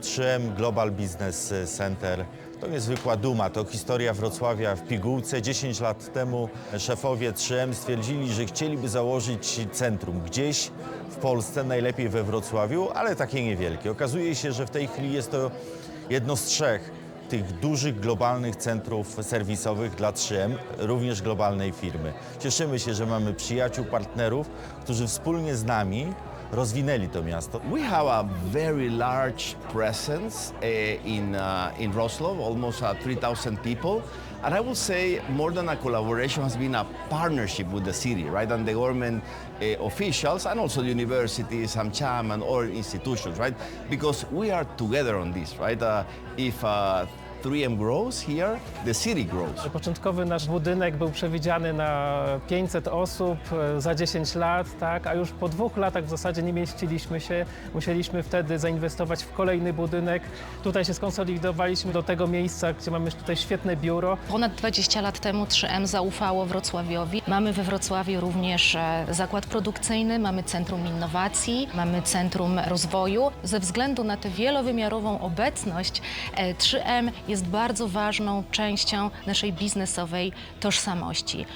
3M Global Business Center to niezwykła duma, to historia Wrocławia w pigułce. 10 lat temu szefowie 3M stwierdzili, że chcieliby założyć centrum gdzieś w Polsce, najlepiej we Wrocławiu, ale takie niewielkie. Okazuje się, że w tej chwili jest to jedno z trzech tych dużych globalnych centrów serwisowych dla 3M, również globalnej firmy. Cieszymy się, że mamy przyjaciół, partnerów, którzy wspólnie z nami rozwinęli to miasto. We have a very large presence uh, in, uh, in Wrocław, almost uh, 3,000 people. And I will say more than a collaboration has been a partnership with the city, right? And the government uh, officials and also the universities, AmCham and other institutions, right? Because we are together on this, right? Uh, if uh, 3M grows here, the city grows. Początkowy nasz budynek był przewidziany na 500 osób e, za 10 lat, tak? a już po dwóch latach w zasadzie nie mieściliśmy się. Musieliśmy wtedy zainwestować w kolejny budynek. Tutaj się skonsolidowaliśmy do tego miejsca, gdzie mamy tutaj świetne biuro. Ponad 20 lat temu 3M zaufało Wrocławiowi. Mamy we Wrocławiu również e, zakład produkcyjny, mamy centrum innowacji, mamy centrum rozwoju. Ze względu na tę wielowymiarową obecność e, 3M jest bardzo ważną częścią naszej biznesowej tożsamości.